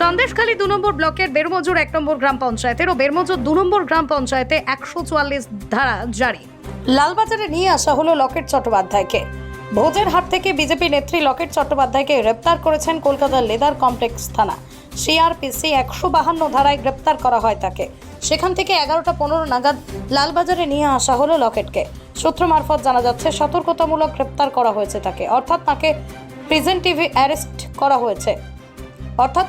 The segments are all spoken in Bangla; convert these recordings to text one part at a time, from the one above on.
সন্দেশখালী দু নম্বর ব্লকের বেরমজুর এক নম্বর গ্রাম পঞ্চায়েতের ও বেরমজুর দু নম্বর গ্রাম পঞ্চায়েতে একশো চুয়াল্লিশ ধারা জারি। লালবাজারে নিয়ে আসা হলো লকেট চট্টোপাধ্যায়কে। ভোজের হাট থেকে বিজেপি নেত্রী লকেট চট্টোপাধ্যায়কে গ্রেপ্তার করেছেন কলকাতার লেদার কমপ্লেক্স থানা। সিআরপিসি একশো বাহান্ন ধারায় গ্রেপ্তার করা হয় তাকে। সেখান থেকে এগারোটা পনেরো নাগাদ লালবাজারে নিয়ে আসা হলো লকেটকে। সূত্র মারফত জানা যাচ্ছে, সতর্কতামূলক গ্রেপ্তার করা হয়েছে তাকে। অর্থাৎ তাকে প্রিজেন্টিভে অ্যারেস্ট করা হয়েছে। অর্থাৎ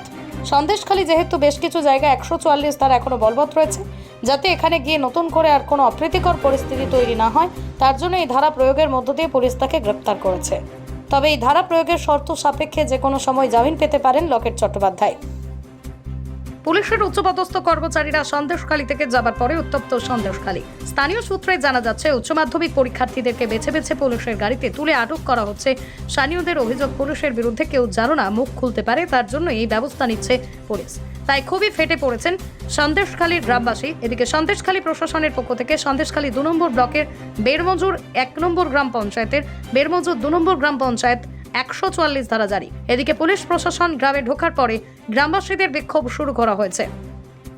সন্দেশখালী যেহেতু বেশ কিছু জায়গা একশো চুয়াল্লিশ ধারা এখনও বলবৎ রয়েছে, যাতে এখানে গিয়ে নতুন করে আর কোনো অপ্রীতিকর পরিস্থিতি তৈরি না হয়, তার জন্য এই ধারা প্রয়োগের মধ্য দিয়ে পুলিশ তাকে গ্রেপ্তার করেছে। তবে এই ধারা প্রয়োগের শর্ত সাপেক্ষে যে কোনো সময় জামিন পেতে পারেন লকেট চট্টোপাধ্যায়। পুলিশের উচ্চপদস্থ কর্মচারীরা সন্দেশখালী থেকে যাবার পরে উত্তপ্ত সন্দেশখালী। স্থানীয় সূত্রে জানা যাচ্ছে, উচ্চ মাধ্যমিক পরীক্ষার্থীদেরকে বেছে বেছে পুলিশের গাড়িতে তুলে আটক করা হচ্ছে। স্থানীয়দের অভিযোগ, পুলিশের বিরুদ্ধে কেউ যেন না, মুখ খুলতে পারে, তার জন্য এই ব্যবস্থা নিচ্ছে পুলিশ। তাই খুবই ফেটে পড়েছেন সন্দেশখালীর গ্রামবাসী। এদিকে সন্দেশখালী প্রশাসনের পক্ষ থেকে সন্দেশখালী দু নম্বর ব্লকের বেরমজুর এক নম্বর গ্রাম পঞ্চায়েতের বেরমজুর দু নম্বর গ্রাম পঞ্চায়েত একশো চুয়াল্লিশ ধারা জারি। এদিকে পুলিশ প্রশাসন গ্রামে ঢোকার পরে গ্রামবাসীদের বিক্ষোভ শুরু করা হয়েছে।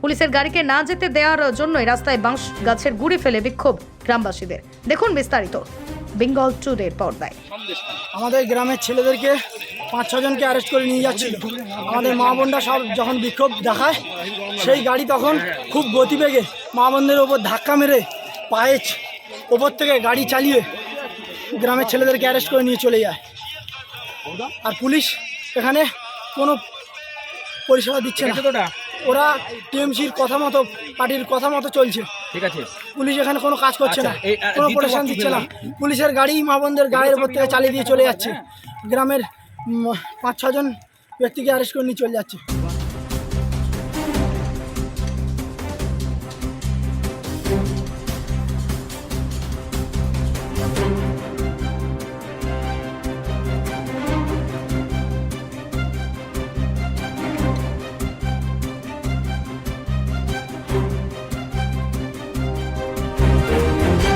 পুলিশের গাড়িকে না যেতে দেওয়ার জন্যই রাস্তায় বাঁশ গাছের গুড়ি ফেলে বিক্ষোভ গ্রামবাসীদের। দেখুন বিস্তারিত। বেঙ্গল টুডের পর্দায়। আমাদের গ্রামের ছেলেদেরকে পাঁচ ছজনকে অ্যারেস্ট করে নিয়ে যাচ্ছিল। আমাদের মা বোনরা সব যখন বিক্ষোভ দেখায়, সেই গাড়ি তখন খুব গতিবেগে মা বোনদের ওপর ধাক্কা মেরে পায়ে ওপর থেকে গাড়ি চালিয়ে গ্রামের ছেলেদেরকে অ্যারেস্ট করে নিয়ে চলে যায়। আর পুলিশ এখানে কোনো পরিষেবা দিচ্ছে না। ওরা টিএমসির কথা মতো পার্টির কথা মতো চলছে। ঠিক আছে। পুলিশ এখানে কোনো কাজ করছে না। আচ্ছা, কোনো প্রোটেকশন দিচ্ছে না। পুলিশের গাড়ি মা বোনদের গায়ের উপর থেকে চালিয়ে দিয়ে চলে যাচ্ছে। গ্রামের পাঁচ ছজন ব্যক্তিকে অ্যারেস্ট করে নিয়ে চলে যাচ্ছে।